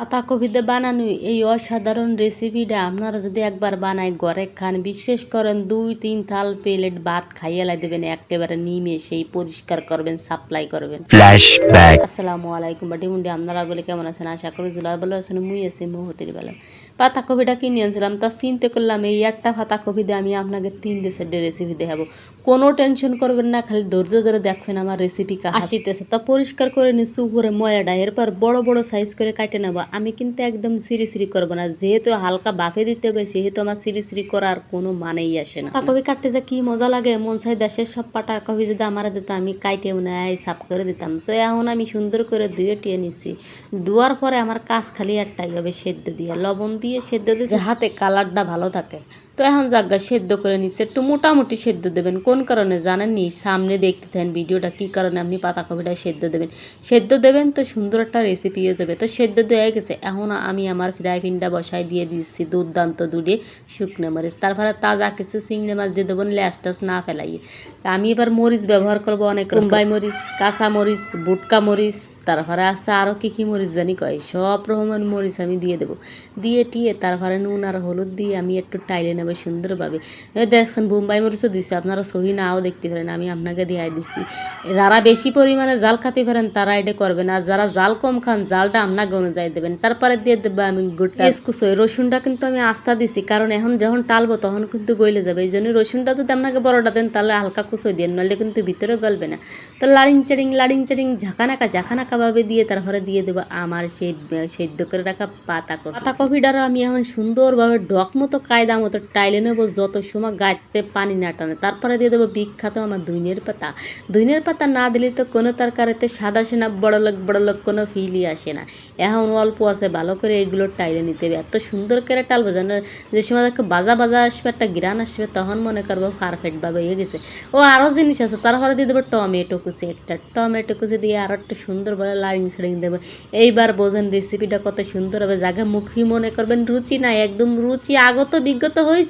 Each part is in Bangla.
পাতাকপিতে বানানো এই অসাধারণ রেসিপিটা। আপনারা যদি একবার বানায় ঘরে খান বিশেষ করেন দুই তিন থাল প্লেট ভাত খাইয়ে লাই দেবেন একেবারে নিমে সেই পরিষ্কার করবেন সাপ্লাই করবেন। আসসালামু আলাইকুম বাটি মুন্ডি আপনারা গুলি কেমন আছেন? আশা করি জুলাই ভালো আছেন মুই আছি মহতির বেলা পাতা পাতাকপিটা কিনে আনছিলাম তা চিন্তা করলাম এই একটা পাতাকপি দিয়ে আমি আপনাকে তিন দেশের রেসিপি দেখাবো। কোনো টেনশন করবেন না খালি ধৈর্য ধরে দেখবেন আমার রেসিপি আসিতেছে। তা পরিষ্কার করে নিচ্ছি উপরে ময়লাটা এরপর বড় বড় সাইজ করে কাটে নেব। আমি কিন্তু একদম সিরি সিরি করব না। যেহেতু হালকা বাফে দিতে হবে সেহেতু আমার সিরি সিরি করার কোনো মানেই আসে না। পাতাকপি কাটতে যে কি মজা লাগে মন চাই দেশের সব পাটা কবি যদি আমার দিত আমি কাইটেও নেয় সাফ করে দিতাম। তো এখন আমি সুন্দর করে ধুয়ে টিয়ে নিছি। ধোয়ার পরে আমার কাজ খালি একটাই হবে সেদ্ধ দিয়ে। লবণ দিয়ে সেদ্ধ দিয়ে হাতে কালারটা ভালো থাকে। তো এখন জায়গা সেদ্ধ করে নিচ্ছে একটু মোটামুটি সেদ্ধ দেবেন। কোন কারণে জানেননি? সামনে দেখতে থাকেন ভিডিওটা। কী কারণে আপনি পাতাকপিটা সেদ্ধ দেবেন? সেদ্ধ দেবেন তো সুন্দর একটা রেসিপি হয়ে যাবে। তো সেদ্ধ দেওয়া গেছে। এখন আমি আমার ফ্রাই প্যানটা দিয়ে দিচ্ছি দুর্দান্ত দুধে শুকনো মরিচ। তারপরে তাজা কিছু চিংড়ি মাছ দিয়ে দেবেন ল্যাস টাস না ফেলাই আমি এবার মরিচ ব্যবহার করব অনেক মুম্বাই মরিচ, কাঁচা মরিচ বুটকা মরিচ, তারপরে আছে আরও কী কী মরিচ জানি কয়। সব রকমের মরিচ আমি দিয়ে দেবো। দিয়ে টিয়ে তারপরে নুন আর হলুদ দিয়ে আমি একটু টাইলে নেব। সুন্দরভাবে। এই দেখছেন বোম্বাই মরিচও দিচ্ছে আপনারা সহি নাও দেখতে পারেন আমি আপনাকে দিয়ে দিচ্ছি। যারা বেশি পরিমাণে জাল খাতে পারেন তারা এটা করবেন। আর যারা জাল কম খান জালটা আপনাকে অনুযায়ী দেবেন। তারপরে দিয়ে দেবো আমি গোটা। কুচোই রসুনটা কিন্তু আমি আস্থা দিছি কারণ এখন যখন টালবো তখন কিন্তু গইলে যাবে। এই জন্য রসুনটা যদি আপনাকে বড়টা দেন তাহলে হালকা কুচোই দেন নাহলে কিন্তু ভিতরে গলবে না। তো লাড়িং চাড়িং লাড়িং চাড়িং ঝাঁকানাকা ঝাঁকানাকাভাবে দিয়ে তারপরে দিয়ে দেবো আমার সেই সেদ্ধ করে রাখা পাতা কপি। পাতা পাতাকপিটারও আমি এখন সুন্দরভাবে ডক মতো কায়দা মতো টাইলে নেব, যত সময় গাইতে পানি না টানে। তারপরে দিয়ে দেবো বিখ্যাত আমার দুইনের পাতা। দুইনের পাতা না দিলে তো কোনো তরকারিতে সাদা আসে না বড় লোক বড় লোক কোনো ফিলই আসে না। এখন অল্প আছে, ভালো করে এগুলো টাইলে নিতে হবে। এত সুন্দর করে টালবো যেন যে সময় একটা বাজা বাজা আসবে, একটা গ্রান আসবে, তখন মনে করব পারফেক্টভাবে হয়ে গেছে। ও আরও জিনিস আছে, তারপরে দিয়ে দেবো টমেটো কুচি একটা। টমেটো কুচি দিয়ে আরও একটা সুন্দর সুন্দরভাবে লাইন সাইডিং দেবো। এইবার বোঝেন রেসিপিটা কত সুন্দর হবে। জায়গা মুখী মনে করবেন, রুচি নাই, একদম রুচি আগত বিজ্ঞত হয়েছে।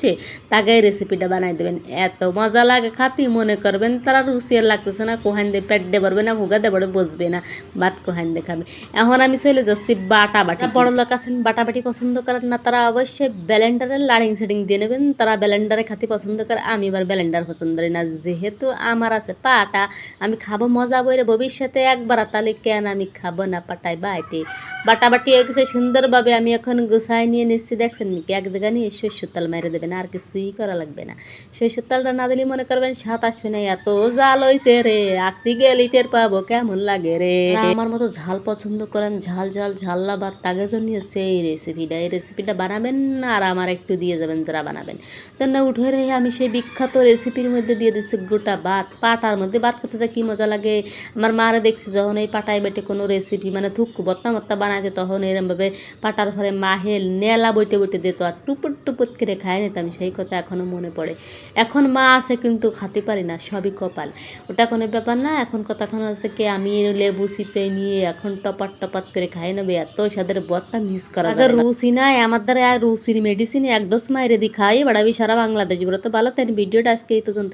তাকে এই রেসিপিটা বানাই দেবেন। এত মজা লাগে খাতি মনে করবেন তারা রুচি আর লাগতেছে না কোহান দিয়ে পেট দিয়ে পারবে না হুগা দিয়ে বসবে না ভাত কোহান দিয়ে খাবে। এখন আমি চলে যাচ্ছি বাটা বাটি বড় লোক আছেন বাটা বাটি পছন্দ করেন না তারা অবশ্যই ব্যালেন্ডারের লাড়িং সেটিং দিয়ে নেবেন। তারা ব্যালেন্ডারে খাতে পছন্দ করে আমি এবার ব্যালেন্ডার পছন্দ করি না। যেহেতু আমার আছে পাটা আমি খাব মজা বইরে ভবিষ্যতে একবার তাহলে কেন আমি খাব না পাটাই বাটি? বাটা বাটি সুন্দরভাবে আমি এখন গুছাই নিয়ে নিচ্ছি দেখছেন নাকি? এক জায়গায় নিয়ে সর্ষের তেল মেরে দেবেন আর কিছুই করা লাগবে না। সর্ষের তেলটা না দিলে মনে করবেন, স্বাদ আসবে না, এত জাল হয়েছে রে। আঁকতে গিয়ে লিটার পাবো, কেমন লাগে রে। আমার মতো ঝাল পছন্দ করেন, ঝাল ঝাল ঝাল লাবার তাগে জন্য এই রেসিপিটা এই রেসিপিটা বানাবেন না, আর আমার একটু দিয়ে যাবেন, যারা বানাবেন। তেন উঠে রে, আমি সেই বিখ্যাত রেসিপির মধ্যে দিয়ে দিচ্ছি গোটা ভাত পাটার মধ্যে ভাত খেতে যা কী মজা লাগে? আমার মারে দেখছি যখন এই পাটায় বেটে কোনো রেসিপি মানে থুকু বত্তা মত্তা বানাইতে তখন এরমভাবে পাটার ঘরে মাহেল, নেলা বইটে বইটে দিত, আর টুপুট টুপুট করে খাই নিতাম সেই কথা এখনও মনে পড়ে। এখন মা আছে কিন্তু খাতে পারি না সবই কপাল। ওটা কোনো ব্যাপার না এখন কথাক্ষণ আছে কে আমি লেবু চিপে নিয়ে এখন টপাট টপাট করে খাই নেবে এত সাদের বত্তা মিস করা আগে রুচি নাই আমার দ্বারা আর রুচির মেডিসিন এক ডোস মাইরে দি খাই বাড়াবি সারা বাংলাদেশ বলে তো ভালো তাই ভিডিওটা আজকে এই পর্যন্ত